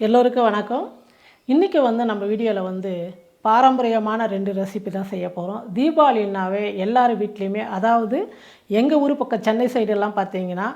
எல்லோருக்கும் வணக்கம். இன்றைக்கி வந்து நம்ம வீடியோவில் வந்து பாரம்பரியமான ரெண்டு ரெசிபி தான் செய்ய போகிறோம் தீபாவளினாவே எல்லார் வீட்லேயுமே அதாவது எங்கள் ஊர் பக்கம் சென்னை சைடெல்லாம் பார்த்தீங்கன்னா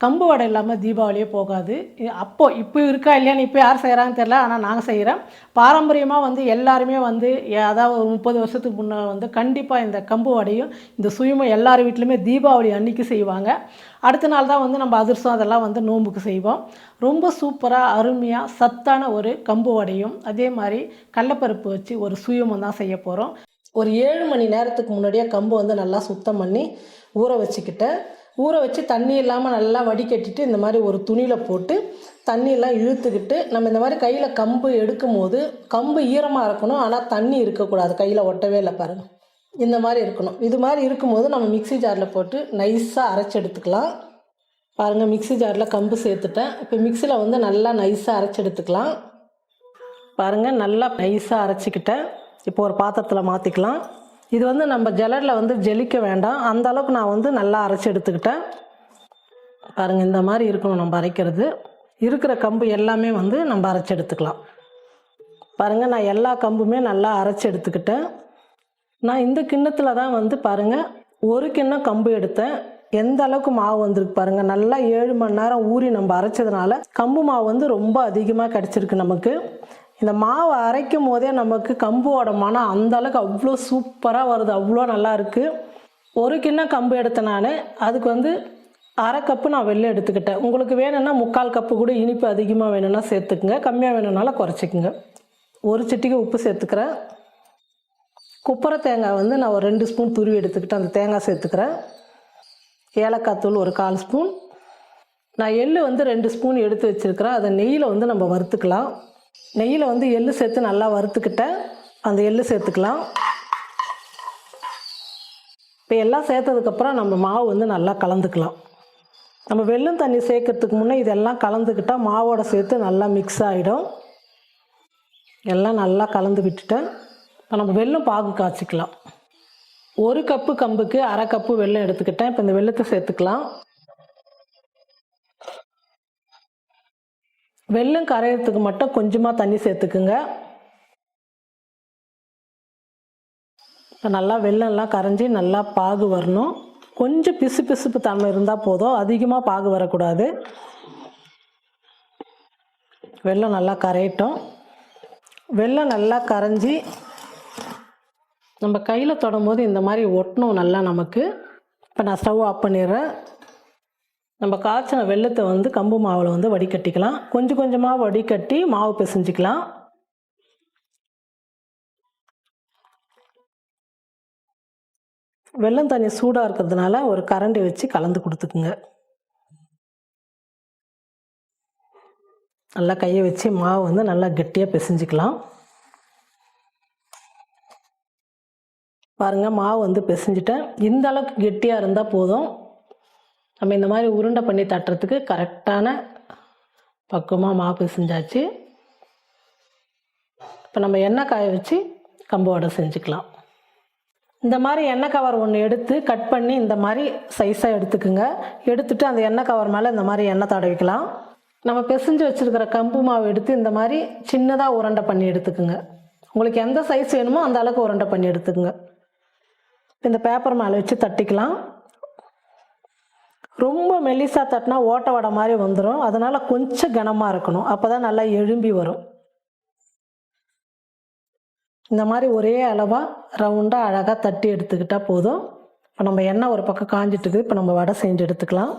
கம்பு வடை இல்லாமல் தீபாவளியே போகாது. அப்போது அப்போ இப்போ இருக்கா இல்லையான்னு இப்போ யார் செய்கிறாங்கன்னு தெரில ஆனால் நாங்கள் செய்கிறோம் பாரம்பரியமாக வந்து எல்லாருமே வந்து அதாவது ஒரு முப்பது வருஷத்துக்கு முன்னே வந்து கண்டிப்பாக இந்த கம்பு வடையும் இந்த சுயமும் எல்லார் வீட்லையுமே தீபாவளி அன்னைக்கு செய்வாங்க. அடுத்த நாள் தான் வந்து நம்ம அதிர்சம் அதெல்லாம் வந்து நோம்புக்கு செய்வோம். ரொம்ப சூப்பராக அருமையாக சத்தான ஒரு கம்பு வடையும். அதே மாதிரி கடலப்பருப்பு வச்சு ஒரு சுயமும் தான் செய்ய போகிறோம் ஒரு ஏழு மணி நேரத்துக்கு முன்னாடியே கம்பு வந்து நல்லா சுத்தம் பண்ணி ஊற வச்சுக்கிட்டேன் ஊற வச்சு தண்ணி இல்லாமல் நல்லா வடிகட்டிட்டு இந்த மாதிரி ஒரு துணியில் போட்டு தண்ணியெல்லாம் இழுத்துக்கிட்டு நம்ம இந்த மாதிரி கையில் கம்பு எடுக்கும் போது கம்பு ஈரமாக இருக்கணும். ஆனால் தண்ணி இருக்கக்கூடாது. கையில் ஒட்டவே இல்லை பாருங்கள் இந்த மாதிரி இருக்கணும். இது மாதிரி இருக்கும்போது நம்ம மிக்ஸி ஜாரில் போட்டு நைஸாக அரைச்சி எடுத்துக்கலாம். பாருங்கள் மிக்ஸி ஜாரில் கம்பு சேர்த்துட்டேன். இப்போ மிக்ஸியில் வந்து நல்லா நைஸாக அரைச்சி எடுத்துக்கலாம். பாருங்கள் நல்லா நைஸாக அரைச்சிக்கிட்டேன். இப்போ ஒரு பாத்திரத்தில் மாற்றிக்கலாம் இது வந்து நம்ம ஜலரில் வந்து ஜெலிக்க வேண்டாம். அந்த அளவுக்கு நான் வந்து நல்லா அரைச்சி எடுத்துக்கிட்டேன். பாருங்கள் இந்த மாதிரி இருக்கணும் நம்ம அரைக்கிறது. இருக்கிற கம்பு எல்லாமே வந்து நம்ம அரைச்சி எடுத்துக்கலாம். பாருங்கள் நான் எல்லா கம்புமே நல்லா அரைச்சி எடுத்துக்கிட்டேன். நான் இந்த கிண்ணத்தில் தான் வந்து பாருங்கள் ஒரு கிண்ணம் கம்பு எடுத்தேன். எந்த அளவுக்கு மாவு வந்திருக்கு பாருங்கள் நல்லா ஏழு மணி நேரம் ஊறி நம்ம அரைச்சதுனால கம்பு மாவு வந்து ரொம்ப அதிகமாக கிடச்சிருக்கு நமக்கு. இந்த மாவை அரைக்கும் போதே நமக்கு கம்போட மனம் அந்தளவுக்கு அவ்வளோ சூப்பராக வருது அவ்வளோ நல்லா இருக்குது ஒரு கிண்ணம் கம்பு எடுத்தேன் நான். அதுக்கு வந்து அரை கப்பு நான் வெளில எடுத்துக்கிட்டேன். உங்களுக்கு வேணும்னா முக்கால் கப்பு கூட இனிப்பு அதிகமாக வேணும்னா சேர்த்துக்குங்க. கம்மியாக வேணும்னாலும் குறைச்சிக்குங்க. ஒரு சிட்டிக்கு உப்பு சேர்த்துக்கிறேன். குப்பரை தேங்காய் வந்து நான் ஒரு ரெண்டு ஸ்பூன் துருவி எடுத்துக்கிட்டு அந்த தேங்காய் சேர்த்துக்கிறேன். ஏலக்காய் தூள் ஒரு கால் ஸ்பூன். நான் எள்ளு வந்து ரெண்டு ஸ்பூன் எடுத்து வச்சுருக்கிறேன். அதை நெய்யில் வந்து நம்ம வறுத்துக்கலாம். நெய்யில் வந்து எள்ளு சேர்த்து நல்லா வறுத்துக்கிட்டேன் அந்த எள்ளு சேர்த்துக்கலாம். இப்போ எல்லாம் சேர்த்ததுக்கப்புறம் நம்ம மாவு வந்து நல்லா கலந்துக்கலாம். நம்ம வெள்ளம் தண்ணி சேர்க்கறதுக்கு முன்னே இதெல்லாம் கலந்துக்கிட்டால் மாவோட சேர்த்து நல்லா மிக்ஸ் ஆகிடும் எல்லாம் நல்லா கலந்து விட்டுட்டேன். இப்போ நம்ம வெல்லம் பாகு காய்ச்சிக்கலாம். ஒரு கப்பு கம்புக்கு அரை கப்பு வெள்ளம் எடுத்துக்கிட்டேன். இப்போ இந்த வெள்ளத்தை சேர்த்துக்கலாம். வெல்லம் கரையிறதுக்கு மட்டும் கொஞ்சமாக தண்ணி சேர்த்துக்குங்க. இப்போ நல்லா வெள்ளம்லாம் கரைஞ்சி நல்லா பாகு வரணும். கொஞ்சம் பிசு பிசுப்பு தன்மை இருந்தால் போதும். அதிகமாக பாகு வரக்கூடாது. வெள்ளம் நல்லா கரையட்டும். வெள்ளம் நல்லா கரைஞ்சி நம்ம கையில் தொடும்போது இந்த மாதிரி ஒட்டணும் நல்லா நமக்கு. இப்போ நான் ஸ்டவ் ஆஃப் பண்ணிடுறேன். நம்ம காய்ச்சின வெள்ளத்தை வந்து கம்பு மாவில் வந்து வடிகட்டிக்கலாம். கொஞ்சம் கொஞ்சமாக வடிகட்டி மாவு பிசைஞ்சிக்கலாம். வெள்ளம் தண்ணி சூடாக இருக்கிறதுனால ஒரு கரண்டி வச்சு கலந்து கொடுத்துக்குங்க. நல்லா கையை வச்சு மாவு வந்து நல்லா கெட்டியாக பிசைஞ்சிக்கலாம். பாருங்கள் மாவு வந்து பிசைஞ்சிட்டேன். இந்த அளவுக்கு கெட்டியாக இருந்தால் போதும். நம்ம இந்த மாதிரி உருண்டை பண்ணி தட்டுறதுக்கு கரெக்டான பக்குவமாக மாவு பிசைஞ்சாச்சு. இப்போ நம்ம எண்ணெய் காய வச்சு கம்பு வடை செஞ்சுக்கலாம். இந்த மாதிரி எண்ணெய் கவர் ஒன்று எடுத்து கட் பண்ணி இந்த மாதிரி சைஸாக எடுத்துக்குங்க. எடுத்துட்டு அந்த எண்ணெய் கவர் மேலே இந்த மாதிரி எண்ணெய் தடவிக்கலாம். நம்ம பிசைஞ்சு வச்சுருக்கிற கம்பு மாவு எடுத்து இந்த மாதிரி சின்னதாக உருண்டை பண்ணி எடுத்துக்குங்க. உங்களுக்கு எந்த சைஸ் வேணுமோ அந்த அளவுக்கு உருண்டை பண்ணி எடுத்துக்குங்க. இந்த பேப்பர் மேலே வச்சு தட்டிக்கலாம். ரொம்ப மெல்லிசா தட்டினா ஓட்ட வடை மாதிரி வந்துடும் அதனால் கொஞ்சம் கனமாக இருக்கணும். அப்போ தான் நல்லா எழும்பி வரும். இந்த மாதிரி ஒரே அளவாக ரவுண்டாக அழகாக தட்டி எடுத்துக்கிட்டால் போதும். இப்போ நம்ம எண்ணெய் ஒரு பக்கம் காஞ்சிட்டுது இப்போ நம்ம வடை செஞ்சு எடுத்துக்கலாம்.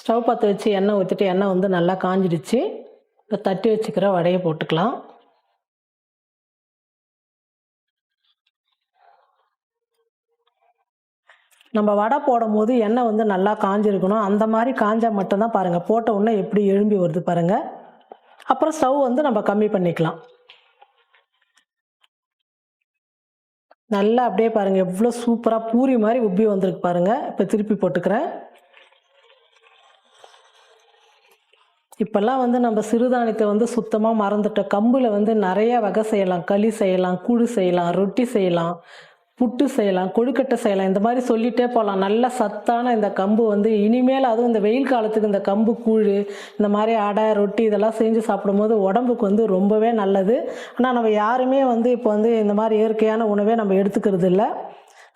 ஸ்டவ் பற்ற வச்சு எண்ணெய் ஊற்றிட்டு எண்ணெய் வந்து நல்லா காஞ்சிடுச்சு. இப்போ தட்டி வச்சுக்கிற வடையை போட்டுக்கலாம். நம்ம வடை போடும் போது எண்ணெய் வந்து நல்லா காஞ்சிருக்கணும். அந்த மாதிரி காஞ்சால் மட்டும்தான் பாருங்கள் போட்ட உடனே எப்படி எழும்பி வருது பாருங்கள் அப்புறம் ஸ்டவ் வந்து நம்ம கம்மி பண்ணிக்கலாம். நல்லா அப்படியே பாருங்கள் எவ்வளோ சூப்பராக பூரி மாதிரி உப்பி வந்திருக்கு பாருங்கள் இப்போ திருப்பி போட்டுக்கிறேன். இப்போல்லாம் வந்து நம்ம சிறுதானியத்தை வந்து சுத்தமாக மறந்துட்டோம். கம்பில் வந்து நிறைய வகை செய்யலாம். களி செய்யலாம் கூழு செய்யலாம் ரொட்டி செய்யலாம். புட்டு செய்யலாம் கொழுக்கட்டை செய்யலாம் இந்த மாதிரி சொல்லிகிட்டே போகலாம் நல்ல சத்தான இந்த கம்பு வந்து இனிமேல் அதுவும் இந்த வெயில் காலத்துக்கு இந்த கம்பு கூழ் இந்த மாதிரி அடை ரொட்டி இதெல்லாம் செஞ்சு சாப்பிடும்போது உடம்புக்கு வந்து ரொம்பவே நல்லது. ஆனால் நம்ம யாருமே வந்து இப்போ வந்து இந்த மாதிரி இயற்கையான உணவே நம்ம எடுத்துக்கிறது இல்லை.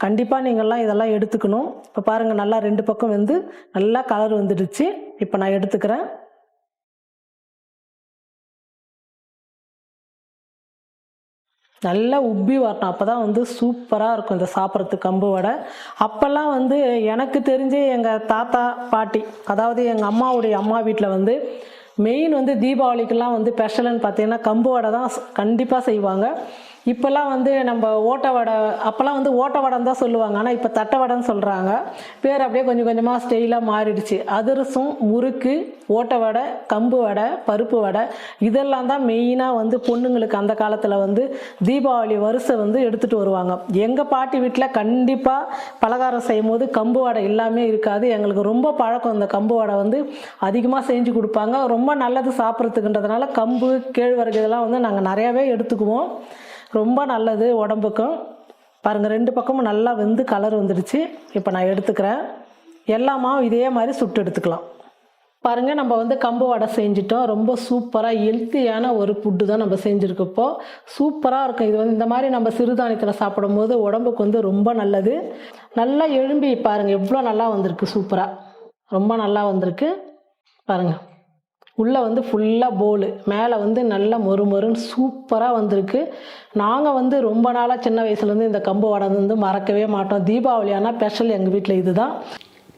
கண்டிப்பாக நீங்கள்லாம் இதெல்லாம் எடுத்துக்கணும். இப்போ பாருங்கள் நல்லா ரெண்டு பக்கம் வந்து நல்லா கலர் வந்துடுச்சு. இப்போ நான் எடுத்துக்கிறேன். நல்லா உப்பி வரணும். அப்போ தான் வந்து சூப்பராக இருக்கும் இந்த சாப்பிட்றதுக்கு கம்பு வடை. அப்போல்லாம் வந்து எனக்கு தெரிஞ்சு எங்கள் தாத்தா பாட்டி அதாவது எங்கள் அம்மாவுடைய அம்மா வீட்டில் வந்து மெயின் வந்து தீபாவளிக்கெல்லாம் வந்து ஸ்பெஷல்னு பார்த்தீங்கன்னா கம்பு வடை தான் கண்டிப்பாக செய்வாங்க. இப்போல்லாம் வந்து நம்ம ஓட்ட வடை அப்போல்லாம் வந்து ஓட்ட வடம் தான் சொல்லுவாங்க. ஆனால் இப்போ தட்டை வடைன்னு சொல்கிறாங்க பேர் அப்படியே கொஞ்சம் கொஞ்சமாக ஸ்டைலாக மாறிடுச்சு. அதிரசம் முறுக்கு ஓட்ட வடை கம்பு வடை பருப்பு வடை இதெல்லாம் தான் மெயினாக வந்து பொண்ணுங்களுக்கு அந்த காலத்தில் வந்து தீபாவளி வரிசை வந்து எடுத்துகிட்டு வருவாங்க. எங்கள் பாட்டி வீட்டில் கண்டிப்பாக பலகாரம் செய்யும் போது கம்பு வடை எல்லாமே இருக்காது. எங்களுக்கு ரொம்ப பழக்கம் இந்த கம்பு வடை வந்து அதிகமாக செஞ்சு கொடுப்பாங்க. ரொம்ப நல்லது சாப்பிட்றதுக்குன்றதுனால கம்பு கேழ்வரகு இதெல்லாம் வந்து நாங்கள் நிறையாவே எடுத்துக்குவோம். ரொம்ப நல்லது உடம்புக்கும். பாருங்கள் ரெண்டு பக்கமும் நல்லா வெந்து கலர் வந்துடுச்சு. இப்போ நான் எடுத்துக்கிறேன். எல்லாமாவும் இதே மாதிரி சுட்டு எடுத்துக்கலாம். பாருங்கள் நம்ம வந்து கம்பு வடை செஞ்சிட்டோம். ரொம்ப சூப்பராக ஹெல்த்தியான ஒரு ஃபுட்டு தான் நம்ம செஞ்சுருக்கோம் சூப்பராக இருக்கும். இது வந்து இந்த மாதிரி நம்ம சிறுதானியத்தில் சாப்பிடும் போது உடம்புக்கு வந்து ரொம்ப நல்லது. நல்லா எழும்பி பாருங்கள் எவ்வளோ நல்லா வந்திருக்கு சூப்பராக ரொம்ப நல்லா வந்திருக்கு. பாருங்கள் உள்ளே வந்து ஃபுல்லாக போலு மேலே வந்து நல்ல மொறு மொறுன்னு சூப்பராக வந்திருக்கு. நாங்கள் வந்து ரொம்ப நாளாக சின்ன வயசுலேருந்து இந்த கம்பு வடை வந்து மறக்கவே மாட்டோம். தீபாவளி ஆனால் ஸ்பெஷல் எங்கள் வீட்டில் இதுதான்.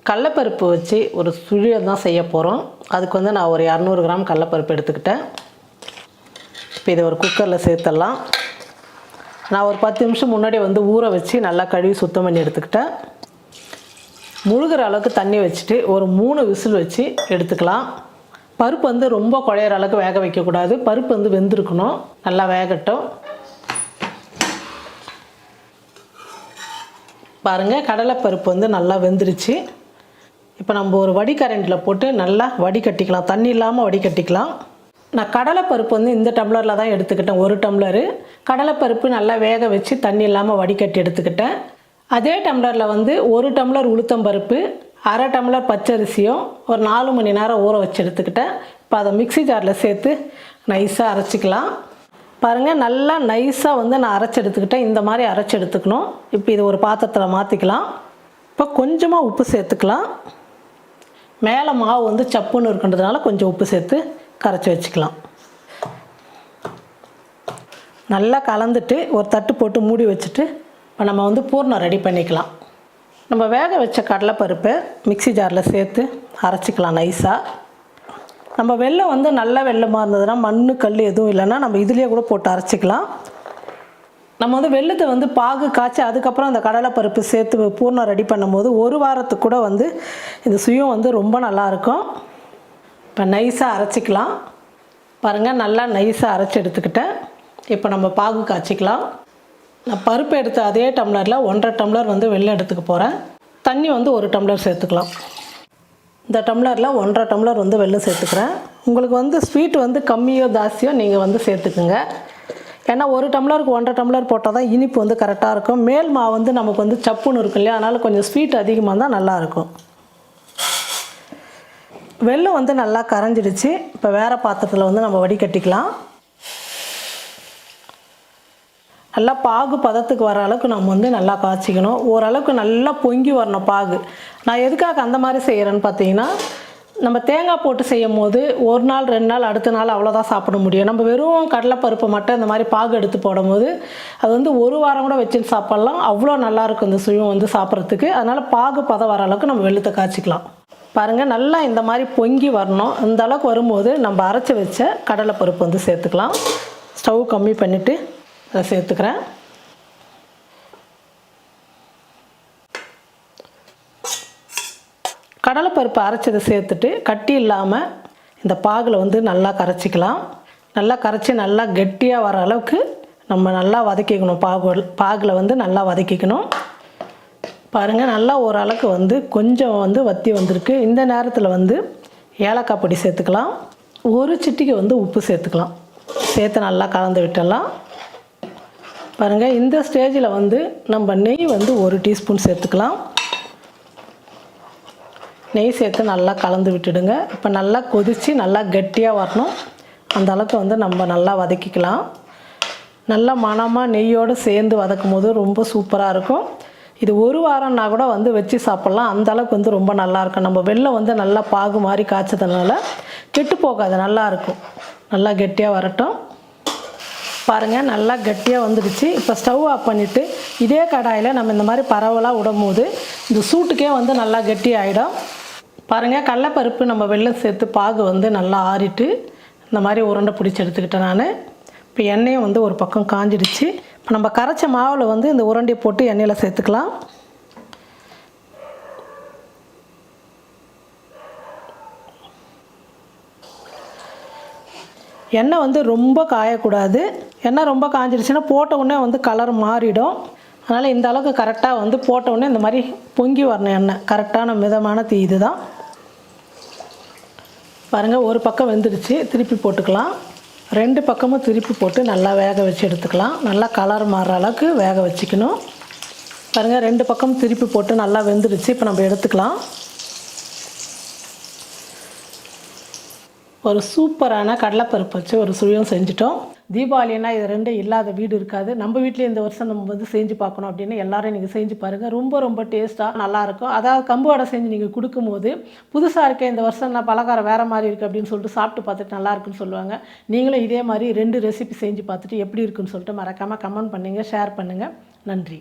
கடலப்பருப்பு வச்சு ஒரு சுழியம் தான் செய்ய போகிறோம் அதுக்கு வந்து நான் ஒரு இரநூறு கிராம் கடலப்பருப்பு எடுத்துக்கிட்டேன். இப்போ இதை ஒரு குக்கரில் சேர்த்துடலாம். நான் ஒரு பத்து நிமிஷம் முன்னாடி வந்து ஊற வச்சு நல்லா கழுவி சுத்தம் பண்ணி எடுத்துக்கிட்டேன். முழுகிற அளவுக்கு தண்ணி வச்சுட்டு ஒரு மூணு விசில் வச்சு எடுத்துக்கலாம். பருப்பு வந்து ரொம்ப குழையிற அளவுக்கு வேக வைக்கக்கூடாது. பருப்பு வந்து வெந்திருக்கணும். நல்லா வேகட்டும். பாருங்கள் கடலைப்பருப்பு வந்து நல்லா வெந்துருச்சு. இப்போ நம்ம ஒரு வடிகரண்டில் போட்டு நல்லா வடிகட்டிக்கலாம். தண்ணி இல்லாமல் வடிகட்டிக்கலாம். நான் கடலைப்பருப்பு வந்து இந்த டம்ளரில் தான் எடுத்துக்கிட்டேன். ஒரு டம்ளரு. கடலைப்பருப்பு நல்லா வேக வச்சு தண்ணி இல்லாமல் வடிகட்டி எடுத்துக்கிட்டேன். அதே டம்ளரில் வந்து ஒரு டம்ளர் உளுத்தம்பருப்பு அரை டம்ளர் பச்சரிசியும் ஒரு நாலு மணி நேரம் ஊற வச்சு எடுத்துக்கிட்டேன். இப்போ அதை மிக்ஸி ஜாரில் சேர்த்து நைஸாக அரைச்சிக்கலாம். பாருங்கள் நல்லா நைஸாக வந்து நான் அரைச்சி எடுத்துக்கிட்டேன். இந்த மாதிரி அரைச்சி எடுத்துக்கணும். இப்போ இது ஒரு பாத்திரத்தில் மாற்றிக்கலாம் இப்போ கொஞ்சமாக உப்பு சேர்த்துக்கலாம். மேலே மாவு வந்து சப்புன்னு இருக்கின்றதுனால கொஞ்சம் உப்பு சேர்த்து கரைச்சி வச்சுக்கலாம். நல்லா கலந்துட்டு ஒரு தட்டு போட்டு மூடி வச்சுட்டு இப்போ நம்ம வந்து பூர்ணம் ரெடி பண்ணிக்கலாம். நம்ம வேக வச்ச கடலைப்பருப்பு மிக்ஸி ஜாரில் சேர்த்து அரைச்சிக்கலாம் நைஸாக நம்ம வெள்ளம் வந்து நல்ல வெள்ளமாக இருந்ததுன்னா மண் கல் எதுவும் இல்லைன்னா நம்ம இதுலேயே கூட போட்டு அரைச்சிக்கலாம். நம்ம வந்து வெள்ளத்தை வந்து பாகு காய்ச்சி அதுக்கப்புறம் அந்த கடலைப்பருப்பு சேர்த்து பூர்ணம் ரெடி பண்ணும்போது ஒரு வாரத்துக்கு கூட வந்து இந்த சுயம் வந்து ரொம்ப நல்லாயிருக்கும் இப்போ நைஸாக அரைச்சிக்கலாம். பாருங்கள் நல்லா நைஸாக அரைச்சி எடுத்துக்கிட்டேன். இப்போ நம்ம பாகு காய்ச்சிக்கலாம். நான் பருப்பு எடுத்த அதே டம்ளரில் ஒன்றரை டம்ளர் வந்து வெள்ளை எடுத்துக்க போகிறேன் தண்ணி வந்து ஒரு டம்ளர் சேர்த்துக்கலாம். இந்த டம்ளரில் ஒன்றரை டம்ளர் வந்து வெள்ளம் சேர்த்துக்கிறேன். உங்களுக்கு வந்து ஸ்வீட் வந்து கம்மியோ ஜாஸ்தியோ நீங்கள் வந்து சேர்த்துக்குங்க. ஏன்னா ஒரு டம்ளருக்கு ஒன்றரை டம்ளர் போட்டால் தான் இனிப்பு வந்து கரெக்டாக இருக்கும். மேல் மாவு வந்து நமக்கு வந்து சப்புன்னு இருக்கும் இல்லையா? அதனால் கொஞ்சம் ஸ்வீட் அதிகமாக இருந்தால் நல்லாயிருக்கும் வெள்ளம் வந்து நல்லா கரைஞ்சிடுச்சு. இப்போ வேறு பாத்திரத்தில் வந்து நம்ம வடிகட்டிக்கலாம். நல்லா பாகு பதத்துக்கு வர அளவுக்கு நம்ம வந்து நல்லா காய்ச்சிக்கணும். ஓரளவுக்கு நல்லா பொங்கி வரணும் பாகு. நான் எதுக்காக அந்த மாதிரி செய்கிறேன்னு பார்த்தீங்கன்னா நம்ம தேங்காய் போட்டு செய்யும் போது ஒரு நாள் ரெண்டு நாள் அடுத்த நாள் அவ்வளோதான் சாப்பிட முடியும். நம்ம வெறும் கடலைப்பருப்பு மட்டும் இந்த மாதிரி பாகு எடுத்து போடும்போது அது வந்து ஒரு வாரம் கூட வச்சு சாப்பிட்லாம். அவ்வளோ நல்லாயிருக்கும் இந்த சுயம் வந்து சாப்பிட்றதுக்கு. அதனால் பாகு பதம் வர அளவுக்கு நம்ம வெளுத்த காய்ச்சிக்கலாம். பாருங்கள் நல்லா இந்த மாதிரி பொங்கி வரணும். இந்த அளவுக்கு வரும்போது நம்ம அரைச்சி வச்ச கடலைப்பருப்பு வந்து சேர்த்துக்கலாம். ஸ்டவ் கம்மி பண்ணிவிட்டு அதை சேர்த்துக்கிறேன். கடலைப்பருப்பு அரைச்சதை சேர்த்துட்டு கட்டி இல்லாமல் இந்த பாகில் வந்து நல்லா கரைச்சிக்கலாம். நல்லா கரைச்சி நல்லா கெட்டியாக வர அளவுக்கு நம்ம நல்லா வதக்கிக்கணும். பாகு பாகில் வந்து நல்லா வதக்கிக்கணும். பாருங்கள் நல்லா ஓரளவுக்கு வந்து கொஞ்சம் வந்து வத்தி வந்திருக்கு. இந்த நேரத்தில் வந்து ஏலக்காய் பொடி சேர்த்துக்கலாம். ஒரு சிட்டிக்கு வந்து உப்பு சேர்த்துக்கலாம். சேர்த்து நல்லா கலந்து விட்டுடலாம். பாருங்கள் இந்த ஸ்டேஜில் வந்து நம்ம நெய் வந்து ஒரு டீஸ்பூன் சேர்த்துக்கலாம். நெய் சேர்த்து நல்லா கலந்து விட்டுடுங்க. இப்போ நல்லா கொதித்து நல்லா கெட்டியாக வரணும். அந்த அளவுக்கு வந்து நம்ம நல்லா வதக்கிக்கலாம். நல்லா மணமாக நெய்யோடு சேர்ந்து வதக்கும் போது ரொம்ப சூப்பராக இருக்கும். இது ஒரு வாரம்னா கூட வந்து வச்சு சாப்பிட்லாம். அந்த அளவுக்கு வந்து ரொம்ப நல்லாயிருக்கும் நம்ம வெள்ளம் வந்து நல்லா பாகு மாதிரி காய்ச்சதுனால கெட்டு போகாது. நல்லாயிருக்கும் நல்லா கெட்டியாக வரட்டும். பாருங்கள் நல்லா கட்டியாக வந்துடுச்சு. இப்போ ஸ்டவ் ஆஃப் பண்ணிவிட்டு இதே கடாயில் நம்ம இந்த மாதிரி பரவலாக விடும்போது இந்த சூட்டுக்கே வந்து நல்லா கட்டி ஆகிடும் பாருங்கள் கடலப்பருப்பு நம்ம வெள்ளம் சேர்த்து பாகு வந்து நல்லா ஆறிட்டு இந்த மாதிரி உருண்டை பிடிச்சி எடுத்துக்கிட்டேன் நான். இப்போ எண்ணெயும் வந்து ஒரு பக்கம் காஞ்சிடுச்சு. இப்போ நம்ம கரைச்ச மாவில் வந்து இந்த உருண்டையை போட்டு எண்ணெயில் சேர்த்துக்கலாம். எண்ணெய் வந்து ரொம்ப காயக்கூடாது. எண்ணெய் ரொம்ப காஞ்சிடுச்சுன்னா போட்ட உடனே வந்து கலர் மாறிடும். அதனால் இந்த அளவுக்கு கரெக்டாக வந்து போட்ட உடனே இந்த மாதிரி பொங்கி வரணும் எண்ணெய் கரெக்டான மிதமான தீ இதுதான். பாருங்கள் ஒரு பக்கம் வெந்துடுச்சு திருப்பி போட்டுக்கலாம். ரெண்டு பக்கமும் திருப்பி போட்டு நல்லா வேக வச்சு எடுத்துக்கலாம். நல்லா கலர் மாறுற அளவுக்கு வேக வச்சுக்கணும். பாருங்கள் ரெண்டு பக்கம் திருப்பி போட்டு நல்லா வெந்துடுச்சு இப்போ நம்ம எடுத்துக்கலாம். ஒரு சூப்பரான கடலைப்பருப்பு வச்சு ஒரு சுழியம் செஞ்சுட்டோம். தீபாவளினா இது ரெண்டும் இல்லாத வீடு இருக்காது. நம்ம வீட்டில் இந்த வருஷம் நம்ம வந்து செஞ்சு பார்க்கணும் அப்படின்னு எல்லாரும் நீங்கள் செஞ்சு பாருங்கள் ரொம்ப ரொம்ப டேஸ்ட்டாக நல்லாயிருக்கும் அதாவது கம்பு வடை செஞ்சு நீங்கள் கொடுக்கும்போது புதுசாக இருக்க இந்த வருஷம் நான் பலகாரம் வேறு மாதிரி இருக்குது அப்படின்னு சொல்லிட்டு சாப்பிட்டு பார்த்துட்டு நல்லா இருக்குன்னு சொல்லுவாங்க. நீங்களும் இதே மாதிரி ரெண்டு ரெசிபி செஞ்சு பார்த்துட்டு எப்படி இருக்குன்னு சொல்லிட்டு மறக்காமல் கமெண்ட் பண்ணுங்கள் ஷேர் பண்ணுங்கள் நன்றி.